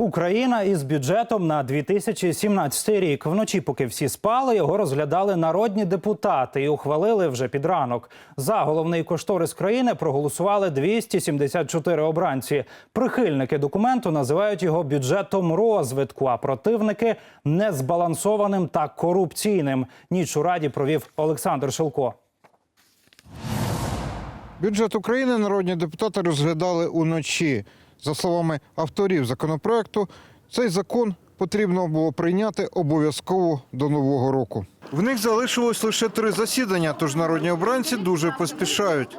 Україна із бюджетом на 2017 рік. Вночі, поки всі спали, його розглядали народні депутати і ухвалили вже під ранок. За головний кошторис країни проголосували 274 обранці. Прихильники документу називають його бюджетом розвитку, а противники незбалансованим та корупційним. Ніч у раді провів Олександр Шелко. Бюджет України народні депутати розглядали уночі. За словами авторів законопроекту, цей закон потрібно було прийняти обов'язково до нового року. В них залишилось лише три засідання, тож народні обранці дуже поспішають.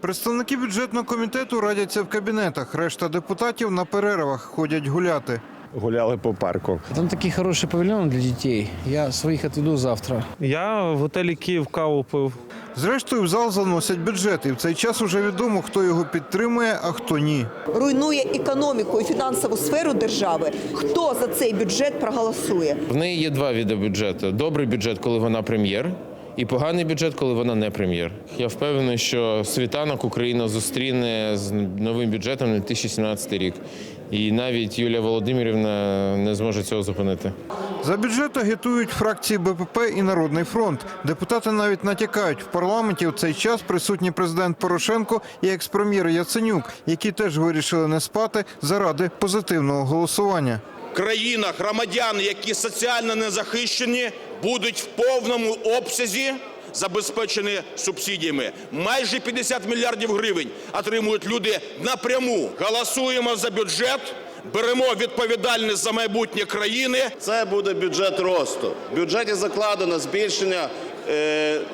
Представники бюджетного комітету радяться в кабінетах. Решта депутатів на перервах ходять гуляти. гуляли по парку. Там такий хороший павільйон для дітей. Я своїх відведу завтра. Я в готелі Київ каву пив. Зрештою, в зал заносять бюджет, і в цей час уже відомо, хто його підтримує, а хто ні. руйнує економіку і фінансову сферу держави, хто за цей бюджет проголосує? В неї є два види бюджету: добрий бюджет, коли вона прем'єр, і поганий бюджет, коли вона не прем'єр. Я впевнений, що світанок Україна зустріне з новим бюджетом на 2017 рік. І навіть Юлія Володимирівна не зможе цього зупинити. За бюджет агітують фракції БПП і Народний фронт. Депутати навіть натякають в парламенті у цей час присутній президент Порошенко і експрем'єр Яценюк, які теж вирішили не спати заради позитивного голосування. Країнах громадяни, які соціально не захищені, будуть в повному обсязі забезпечені субсидіями. Майже 50 мільярдів гривень отримують люди напряму. Голосуємо за бюджет, беремо відповідальність за майбутнє країни. Це буде бюджет росту. В бюджеті закладено збільшення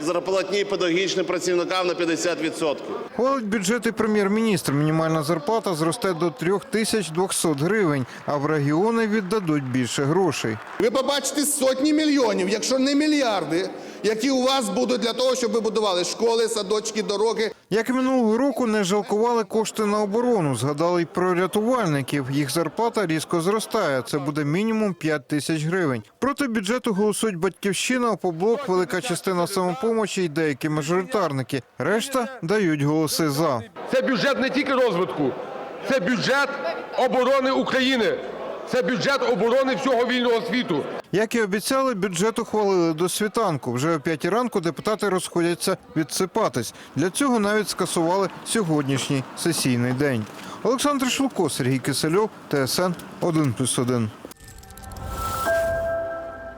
зарплатні педагогічним працівникам на 50%. Хвалить бюджет і прем'єр-міністр. Мінімальна зарплата зросте до 3200 гривень, а в регіони віддадуть більше грошей. Ви побачите сотні мільйонів, якщо не мільярди, які у вас будуть для того, щоб ви будували школи, садочки, дороги. Як і минулого року не жалкували кошти на оборону. Згадали й про рятувальників. Їх зарплата різко зростає. Це буде мінімум 5 тисяч гривень. Проти бюджету голосують батьківщина, опоблок, велика частина самопомочі й деякі мажоритарники. Решта дають голоси за. Це бюджет не тільки розвитку, це бюджет оборони України, це бюджет оборони всього вільного світу. Як і обіцяли, бюджет ухвалили до світанку. Вже о п'ятій ранку депутати розходяться відсипатись. Для цього навіть скасували сьогоднішній сесійний день. Олександр Шулко, Сергій Кисельов, ТСН 1+,1.